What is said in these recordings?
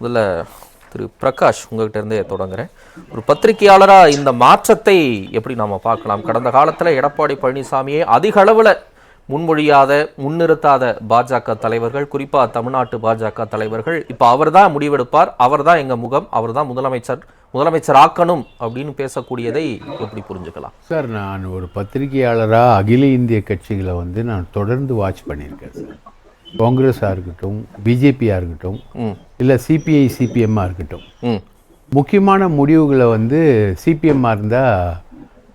முதல்ல திரு பிரகாஷ் உங்ககிட்ட இருந்தே தொடங்குறேன். ஒரு பத்திரிகையாளராக இந்த மாற்றத்தை எப்படி நாம் பார்க்கலாம்? கடந்த காலத்தில் எடப்பாடி பழனிசாமியை அதிக அளவில் முன்மொழியாத முன்னிறுத்தாத பாஜக தலைவர்கள் குறிப்பாக தமிழ்நாட்டு பாஜக தலைவர்கள் இப்ப அவர்தான் முடிவெடுப்பார் அவர் தான் எங்கள் முகம் அவர்தான் முதலமைச்சர் முதலமைச்சர் ஆக்கணும் அப்படின்னு பேசக்கூடியதை எப்படி புரிஞ்சுக்கலாம்? சார் நான் ஒரு பத்திரிகையாளராக அகில இந்திய கட்சிகளை வந்து நான் தொடர்ந்து வாட்ச் பண்ணியிருக்கேன் சார். காங்கிரஸாக இருக்கட்டும் பிஜேபியாக இருக்கட்டும் இல்லை சிபிஐ சிபிஎம்மாக இருக்கட்டும். முக்கியமான முடிவுகளை வந்து சிபிஎம்மாக இருந்தால்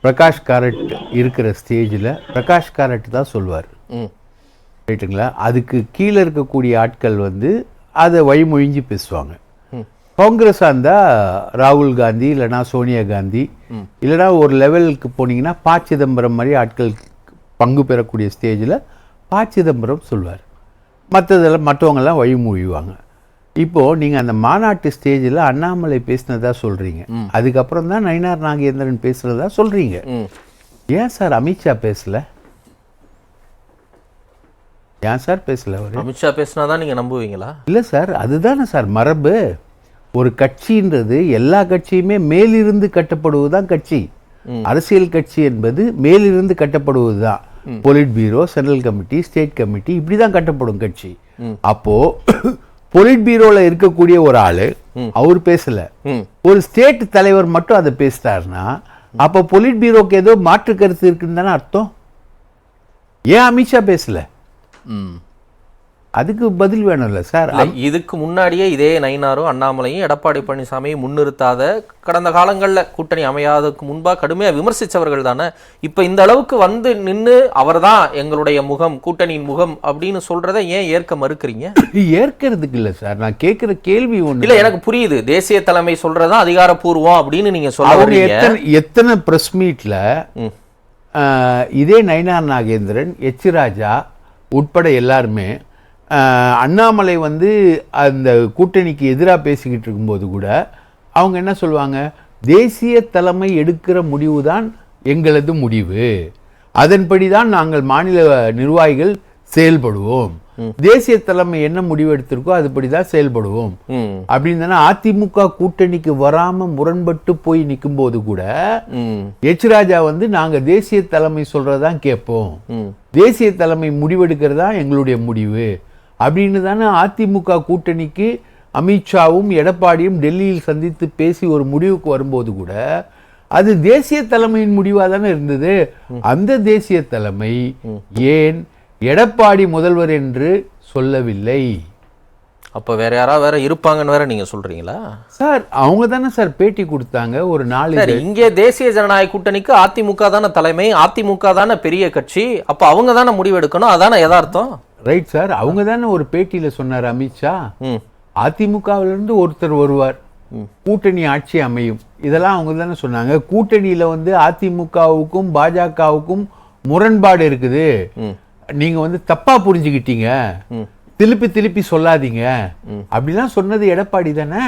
பிரகாஷ் காரட் இருக்கிற ஸ்டேஜில் பிரகாஷ் காரட் தான் சொல்வார். ரைட்டுங்களா அதுக்கு கீழே இருக்கக்கூடிய ஆட்கள் வந்து அதை வழிமொழிஞ்சு பேசுவாங்க. காங்கிரஸாக இருந்தால் ராகுல் காந்தி இல்லைனா சோனியா காந்தி இல்லைனா ஒரு லெவலுக்கு போனீங்கன்னா ப சிதம்பரம் மாதிரி ஆட்கள் பங்கு பெறக்கூடிய ஸ்டேஜில் ப சிதம்பரம் சொல்வார். மற்றதெல்லாம் மற்றவங்கெல்லாம் வழிமொழிவாங்க. இப்போது நீங்கள் அந்த மாநாட்டு ஸ்டேஜில் அண்ணாமலை பேசினதா சொல்கிறீங்க அதுக்கப்புறம் தான் நயினார் நாகேந்திரன் பேசுகிறதா சொல்கிறீங்க ஏன் சார் அமித்ஷா பேசல? ஏன் சார் பேசல அவர்? அமித்ஷா பேசினாதான் நீங்க நம்புவீங்களா? இல்லை சார் அதுதானே சார் மரபு. ஒரு கட்சின்றது எல்லா கட்சியுமே மேலிருந்து கட்டப்படுவது தான் கட்சி அரசியல் கட்சி என்பது மேலிருந்து கட்டப்படுவது தான் politburo central committee state committee இப்படி தான் கட்டப்படும் கட்சி. அப்போ பொலிட் பீரோல இருக்கக்கூடிய ஒரு ஆளு அவர் பேசல. ஒரு ஸ்டேட் தலைவர் மட்டும் அதை பேசிட்டாருன்னா அப்போ பொலிட் பீரோக்கு ஏதோ மாற்று கருத்து இருக்குன்னு தானே அர்த்தம்? ஏன் அமித்ஷா பேசல? அதுக்கு பதில் வேணும்ல சார்? இதுக்கு முன்னாடியே இதே நயினாரும் அண்ணாமலையும் எடப்பாடி பழனிசாமியை முன்னிறுத்தாத கடந்த காலங்கள்ல கூட்டணி அமையாததுக்கு முன்பா கடுமையா விமர்சிச்சவர்கள் தானே. இப்ப இந்த அளவுக்கு வந்து நின்னு அவர்தான் எங்களுடைய முகம் கூட்டணியின் முகம் அப்படின்னு சொல்றதை ஏன் ஏற்க மறுக்கிறீங்க? ஏற்கிறதுக்கு இல்லை சார். நான் கேட்குற கேள்வி ஒன்று இல்ல எனக்கு புரியுது. தேசிய தலைமை சொல்றதுதான் அதிகாரப்பூர்வம் அப்படின்னு நீங்க சொல்ல எத்தனை எத்தனை ப்ரெஸ் மீட்டில். இதே நயினார் நாகேந்திரன் எச் ராஜா உட்பட எல்லாருமே அண்ணாமலை வந்து அந்த கூட்டணிக்கு எதிராக பேசிக்கிட்டு இருக்கும்போது கூட அவங்க என்ன சொல்லுவாங்க? தேசிய தலைமை எடுக்கிற முடிவு தான் எங்களது முடிவு. அதன்படி தான் நாங்கள் மாநில நிர்வாகிகள் செயல்படுவோம். தேசிய தலைமை என்ன முடிவு எடுத்திருக்கோ அதுபடி தான் செயல்படுவோம். அப்படின்னு அதிமுக கூட்டணிக்கு வராம முரண்பட்டு போய் நிக்கும்போது கூட ம். எச் ராஜா வந்து நாங்க தேசிய தலைமை சொல்றதான் கேட்போம். தேசிய தலைமை முடிவெடுக்கிறது எங்களுடைய முடிவு. அப்படின்னு தானே அதிமுக கூட்டணிக்கு அமித்ஷாவும் எடப்பாடியும் டெல்லியில் சந்தித்து பேசி ஒரு முடிவுக்கு வரும்போது கூட அது தேசிய தலைமையின் முடிவாக தானே இருந்தது. அந்த தேசிய தலைமை ஏன் எடப்பாடி முதல்வர் என்று சொல்லவில்லை? அப்ப வேற யாராவது வேற இருப்பாங்கன்னு வேற நீங்க சொல்றீங்களா? சார் அவங்க தானே சார் பேட்டி கொடுத்தாங்க ஒரு நாலு இங்கே தேசிய ஜனநாயக கூட்டணிக்கு அதிமுக தானே தலைமை அதிமுக தானே பெரிய கட்சி அப்ப அவங்க தானே முடிவெடுக்கணும் அதானே யதார்த்தம்? ரைட் சார் அவங்க தானே ஒரு பேட்டியில சொன்னார் அமித்ஷா ம். அதிமுகவில இருந்து ஒருத்தர் வருவார். கூட்டணி ஆட்சி அமையும். இதெல்லாம் அவங்க தானே சொன்னாங்க. கூட்டணியில வந்து அதிமுகவுக்கும் பாஜகவுக்கும் முரண்பாடு இருக்குது. நீங்க வந்து தப்பா புரிஞ்சுக்கிட்டீங்க. திருப்பி திருப்பி சொல்லாதீங்க. அப்படிலாம் சொன்னது எடப்பாடி தானே.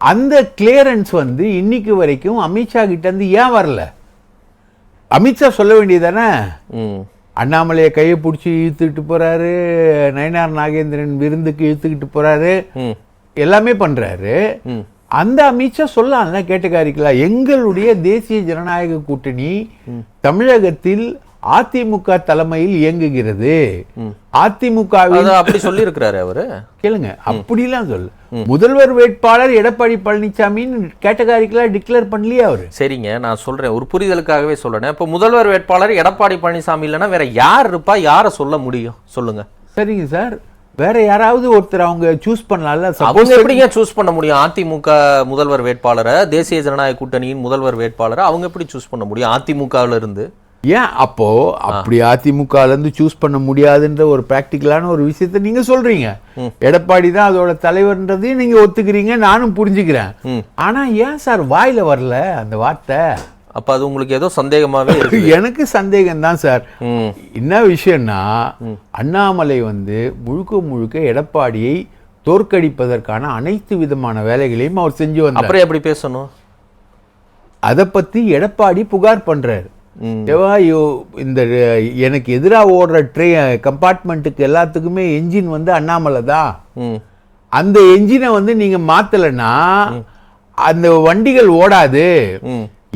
அந்த கிளியரன்ஸ் வந்து இன்னைக்கு வரைக்கும் அமித்ஷா கிட்ட இருந்து ஏன் வரல? அமித்ஷா சொல்ல வேண்டியதானே அண்ணாமலையை கையை பிடிச்சி இழுத்துக்கிட்டு போறாரு நயனார் நாகேந்திரன் விருந்துக்கு இழுத்துக்கிட்டு போறாரு ம். எல்லாமே பண்றாரு. ம். அந்த அமித்ஷா சொல்லலாம்ல கேட்டுக்காரிக்கலாம் எங்களுடைய தேசிய ஜனநாயக கூட்டணி தமிழகத்தில் அதிமுக தலைமையில் இயங்குகிறது. அதிமுகவில் அது அப்படி சொல்லி இருக்கிறாரு அவரு? கேளுங்க அப்படிலாம் சொல்லு முதல்வர் வேட்பாளர் எடப்பாடி பழனிசாமின்னு கேட்டகாரிக்கலா டிக்ளேர் பண்ணலையே அவரு. சரிங்க நான் சொல்றேன் ஒரு புரிதலுக்காகவே சொல்றேன். இப்போ முதல்வர் வேட்பாளர் எடப்பாடி பழனிசாமி இல்லைன்னா வேற யார் இருப்பா யாரை சொல்ல முடியும்? சொல்லுங்க. சரிங்க சார் வேற யாராவது ஒருத்தர் அவங்க சூஸ் பண்ணலாம்ல? அவங்க எப்படிங்க சூஸ் பண்ண முடியும்? அதிமுக முதல்வர் வேட்பாளரை தேசிய ஜனநாயக கூட்டணியின் முதல்வர் வேட்பாளரை அவங்க எப்படி சூஸ் பண்ண முடியும்? அதிமுகவுல இருந்து ஏன் அப்போ அப்படி அதிமுகல இருந்து சூஸ் பண்ண முடியாதுன்ற ஒரு பிராக்டிக்கலான ஒரு விஷயத்தை நீங்க சொல்றீங்க. எடப்பாடி தான் அதோட தலைவர்ன்றதையும் நீங்க ஒத்துக்கிறீங்க நானும் புரிஞ்சுக்கிறேன். ஆனா ஏன் சார் வாயில வரல அந்த வார்த்தை? அப்ப அது உங்களுக்கு ஏதோ சந்தேகமாவே இருக்கு எனக்கு சந்தேகம் தான் சார் என்ன விஷயம்னா அண்ணாமலை வந்து முழுக்க முழுக்க எடப்பாடியை தோற்கடிப்பதற்கான அனைத்து விதமான வேலைகளையும் அவர் செஞ்சு வந்தார். அப்புறம் எப்படி பேசணும்? அதை பத்தி எடப்பாடி புகார் பண்றாரு. ஏவா இந்த எனக்கு எதிராக ஓடுற ட்ரெயின் கம்பார்ட்மெண்ட்டுக்கு எல்லாத்துக்குமே என்ஜின் வந்து அண்ணாமலை தான் அந்த என்ஜினை வந்து நீங்க மாத்தலைன்னா அந்த வண்டிகள் ஓடாது.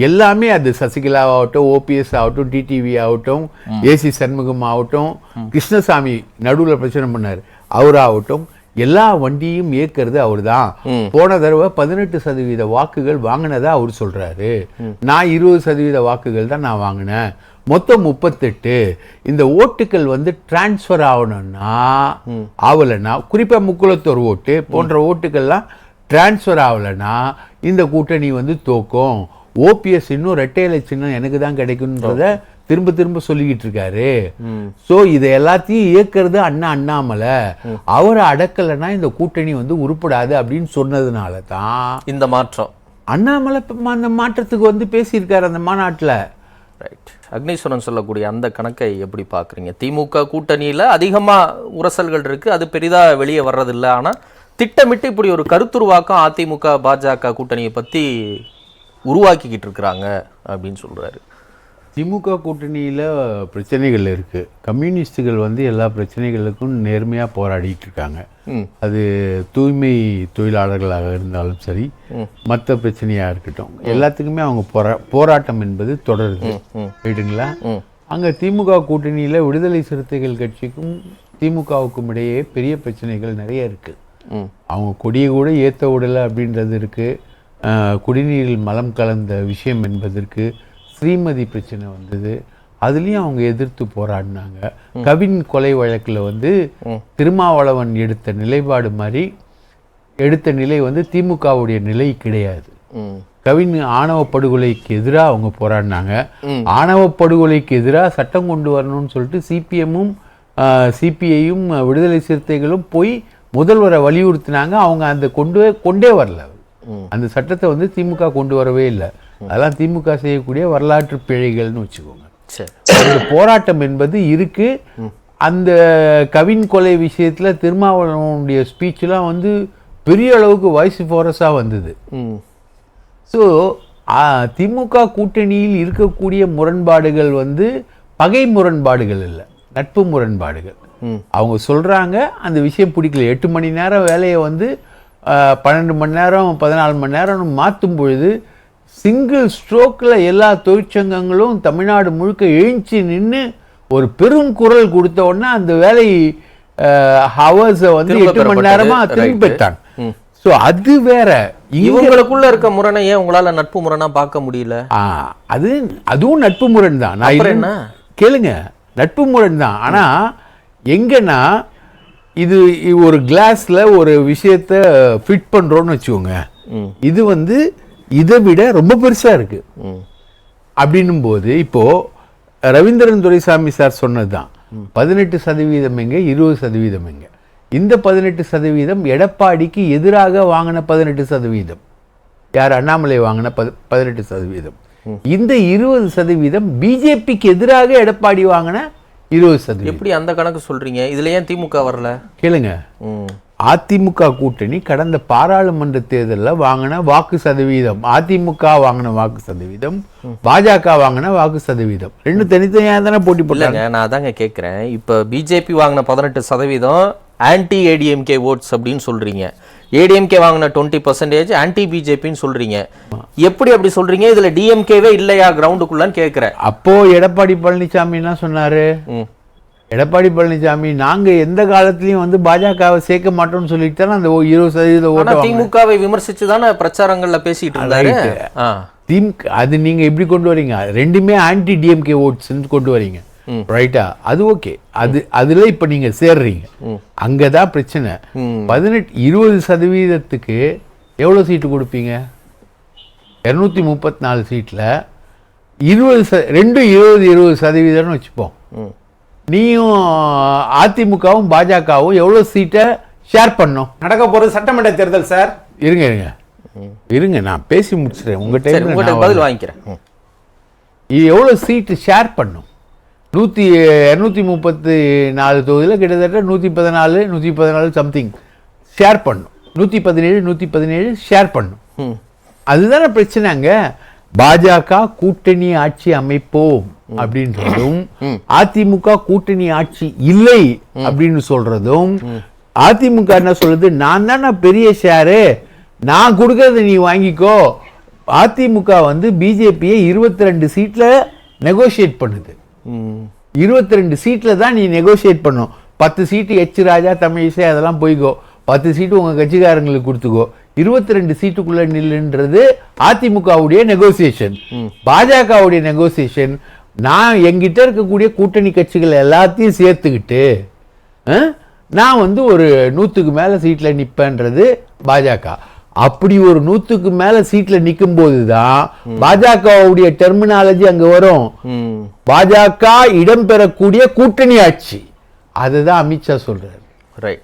எல்லாமே அது சசிகலா ஆகட்டும் ஓபிஎஸ் ஆகட்டும் டிடிவி ஆகட்டும் ஏசி சண்முகம் ஆகட்டும் கிருஷ்ணசாமி நடுவுல பிரச்சனை பண்ணார். அவராகட்டும் எல்லா வண்டியும் இயக்கிறது அவர்தான். போன தடவை பதினெட்டு சதவீத வாக்குகள் வாங்கினதா அவர் சொல்றாரு. நான் இருபது சதவீத வாக்குகள் தான் நான் வாங்கினேன். மொத்தம் முப்பத்தெட்டு. இந்த ஓட்டுகள் வந்து டிரான்ஸ்ஃபர் ஆகணும்னா ஆகலைன்னா குறிப்பா முக்குளத்தோர் ஓட்டு போன்ற ஓட்டுகள்லாம் டிரான்ஸ்ஃபர் ஆகலைன்னா இந்த கூட்டணி வந்து தோக்கும். ஓபிஎஸ் இன்னும் ரெட்டை இலை சின்னம் எனக்கு தான் கிடைக்கும்ன்றத திரும்ப திரும்ப சொல்லிக்கிட்டு இருக்காரு. சோ இதை எல்லாத்தையும் இயக்கிறது அண்ணா அண்ணாமலை. அவரை அடக்கலைன்னா இந்த கூட்டணி வந்து உருப்படாது அப்படின்னு சொன்னதுனால தான் இந்த மாற்றம். அண்ணாமலை அந்த மாற்றத்துக்கு வந்து பேசியிருக்காரு அந்த மாநாட்டுல. ரைட் அக்னீஸ்வரன் சொல்லக்கூடிய அந்த கணக்கை எப்படி பார்க்குறீங்க? திமுக கூட்டணியில் அதிகமாக உரசல்கள் இருக்குது அது பெரிதாக வெளியே வர்றதில்ல. ஆனால் திட்டமிட்டு இப்படி ஒரு கருத்துருவாக்கம் அதிமுக பாஜக கூட்டணியை பற்றி உருவாக்கிக்கிட்டு இருக்கிறாங்க அப்படின்னு சொல்கிறாரு திமுக கூட்டணியில பிரச்சனைகள் இருக்கு. கம்யூனிஸ்டுகள் வந்து எல்லா பிரச்சனைகளுக்கும் நேர்மையா போராடிட்டு இருக்காங்க. அது தூய்மை தொழிலாளர்களாக இருந்தாலும் சரி மற்ற பிரச்சனையா இருக்கட்டும். எல்லாத்துக்குமே அவங்க போரா போராட்டம் என்பது தொடருது. ரைட்டுங்களா அங்க திமுக கூட்டணியில விடுதலை சிறுத்தைகள் கட்சிக்கும் திமுகவுக்கும் இடையே பெரிய பிரச்சனைகள் நிறைய இருக்கு. ம். அவங்க கொடியை கூட ஏத்த விடலை அப்படின்றது இருக்கு. அஹ், குடிநீரில் மலம் கலந்த விஷயம் என்பதற்கு ஸ்ரீமதி பிரச்சனை வந்தது. அதுலேயும் அவங்க எதிர்த்து போராடினாங்க. கவின் கொலை வழக்குல வந்து திருமாவளவன் எடுத்த நிலைப்பாடு மாதிரி எடுத்த நிலை வந்து திமுகவுடைய நிலை கிடையாது. கவின் ஆணவ படுகொலைக்கு எதிராக அவங்க போராடினாங்க. ஆணவ படுகொலைக்கு எதிராக சட்டம் கொண்டு வரணும்னு சொல்லிட்டு சிபிஎம்மும் சிபிஐயும் விடுதலை சிறுத்தைகளும் போய் முதல்வரை வலியுறுத்தினாங்க. அவங்க அந்த கொண்டு கொண்டே வரல. அந்த சட்டத்தை வந்து திமுக கொண்டு வரவே இல்லை. அதெல்லாம் திமுக செய்யக்கூடிய வரலாற்று பிழைகள்னு வச்சுக்கோங்க. சரி. போராட்டம் என்பது இருக்கு. அந்த கவின் கொலை விஷயத்துல திருமாவளவனுடைய ஸ்பீச்லாம் வந்து பெரிய அளவுக்கு வாய்ஸ் ஃபோரஸாக வந்தது. ம். ஸோ திமுக கூட்டணியில் இருக்கக்கூடிய முரண்பாடுகள் வந்து பகை முரண்பாடுகள் இல்லை. நட்பு முரண்பாடுகள். அவங்க சொல்றாங்க அந்த விஷயம் பிடிக்கல. எட்டு மணி நேரம் வேலையை வந்து பன்னெண்டு மணி நேரம் பதினாலு மணி நேரம் மாற்றும் பொழுது சிங்கிள் ஸ்ட்ரோக்கில் எல்லா தொழிற்சங்கங்களும் தமிழ்நாடு முழுக்க எழுச்சி நின்று ஒரு பெரும் குரல் கொடுத்த உடனே அந்த வேலை ஹவர்ஸை வந்து எட்டு மணி பெறப்பட்டது. நேரமா திரும்பி. பெற்றாங்க ஸோ அது வேற. இவங்களுக்குள்ள இருக்க முரணை ஏன் உங்களால நட்பு முரணா பார்க்க முடியல? அது அதுவும் நட்பு முரண் தான். நான் என்ன? கேளுங்க. நட்பு முரண் தான். ஆனா எங்கன்னா இது ஒரு கிளாஸ்ல ஒரு விஷயத்த ஃபிட் பண்றோம்னு வச்சுக்கோங்க. இது வந்து இதை விட ரொம்ப பெருசா இருக்கு. ம். அப்படின்னும் போது இப்போ ரவீந்திரன் துரைசாமி சார் சொன்னதுதான். பதினெட்டு சதவீதம் எங்க இருபது சதவீதம் எங்க. இந்த பதினெட்டு சதவீதம் எடப்பாடிக்கு எதிராக வாங்கின பதினெட்டு சதவீதம். யார் அண்ணாமலை வாங்கின பது பதினெட்டு சதவீதம். இந்த இருபது சதவீதம் பிஜேபிக்கு எதிராக எடப்பாடி வாங்கின இருபது சதவீதம். எப்படி அந்த கணக்கு சொல்றீங்க? இதுல ஏன் திமுக வரல? கேளுங்க. அதிமுக கூட்டணி கடந்த பாராளுமன்ற தேர்தலில் வாங்கின வாக்கு சதவீதம். அதிமுக வாங்கின வாக்கு சதவீதம். பாஜக வாங்கின வாக்கு சதவீதம். ரெண்டு தனித்தனியாக தானே போட்டி போட்டாங்க? நான் அதாங்க கேட்குறேன் இப்போ பிஜேபி வாங்கின பதினெட்டு சதவீதம் ஆன்டி ஏடிஎம்கே ஓட்ஸ் அப்படின்னு சொல்றீங்க. ஏடிஎம்கே வாங்கின டுவெண்ட்டி பர்சன்டேஜ் ஆன்டி பிஜேபின்னு சொல்றீங்க. எப்படி அப்படி சொல்றீங்க? இதுல டிஎம்கேவே இல்லையா கிரவுண்டுக்குள்ளன்னு கேட்குறேன் அப்போ எடப்பாடி பழனிசாமி என்ன சொன்னாரு எடப்பாடி பழனிசாமி நாங்க எந்த காலத்திலயும் வந்து பாஜகவை சேர்க்க மாட்டோம்னு சொல்லிட்டு தானே அந்த இருபது சதவீத ஓட்டு. திமுகவை விமர்சிச்சு தானே பிரச்சாரங்கள்ல பேசிட்டு இருந்தாரு. திமுக அது நீங்க எப்படி கொண்டு வரீங்க? ரெண்டுமே ஆன்டி டிஎம்கே ஓட்ஸ்ன்னு கொண்டு வரீங்க. ரைட்டா? அது ஓகே. அது அதுல இப்ப நீங்க சேர்றீங்க. அங்கதான் பிரச்சனை. பதினெட்டு இருபது சதவீதத்துக்கு எவ்வளவு சீட்டு கொடுப்பீங்க? இருநூத்தி முப்பத்தி நாலு சீட்ல இருபது ச ரெண்டும் இருபது இருபது சதவீதம்னு வச்சுப்போம். நீயும் அதிமுகவும் பாஜகவும் எவ்வளவு சீட்டை ஷேர் பண்ணோம்? நடக்க போறது சட்டமன்ற தேர்தல் சார் இருங்க இருங்க. இருங்க நான் பேசி முடிச்சிடுறேன். உங்க சரி டைம் உங்கள்கிட்ட பதில் வாங்கிக்கிறேன். இது எவ்வளோ சீட்டு ஷேர் பண்ணும்? நூற்றி இரநூத்தி முப்பத்தி நாலு தொகுதியில் கிட்டத்தட்ட நூற்றி பதினாலு நூற்றி பதினாலு சம்திங் ஷேர் பண்ணும். நூற்றி பதினேழு நூற்றி பதினேழு ஷேர் பண்ணும். அதுதானே பிரச்சனைங்க பாஜக கூட்டணி ஆட்சி அமைப்போம். அப்படின்றதும் அதிமுக கூட்டணி ஆட்சி இல்லை அப்படின்னு சொல்றதும் அதிமுக என்ன சொல்லுது? நான் தானே பெரிய ஷேரு நான் கொடுக்கறத நீ வாங்கிக்கோ. அதிமுக வந்து பிஜேபியை இருபத்தி ரெண்டு சீட்டில் நெகோஷியேட் பண்ணுது. இருபத்தி ரெண்டு சீட்டில் தான் நீ நெகோஷியேட் பண்ணும். பத்து சீட்டு எச் ராஜா தமிழிசை அதெல்லாம் போய்க்கோ. பத்து சீட்டு உங்கள் கட்சிக்காரங்களுக்கு கொடுத்துக்கோ. இருபத்தி ரெண்டு சீட்டுக்குள்ள நில்லுன்றது அதிமுகவுடைய நெகோசியேஷன் பாஜகவுடைய நெகோசியேஷன் நான் எங்கிட்ட இருக்கக்கூடிய கூட்டணி கட்சிகள் எல்லாத்தையும் சேர்த்துக்கிட்டு நான் வந்து ஒரு நூற்றுக்கு மேலே சீட்டில் நிற்பேன்றது பாஜக. அப்படி ஒரு நூற்றுக்கு மேலே சீட்டில் நிற்கும்போது தான் பாஜகவுடைய டெர்மினாலஜி அங்கே வரும். பாஜக இடம்பெறக்கூடிய கூட்டணி ஆட்சி. அதுதான் அமித்ஷா சொல்றாரு. ரைட்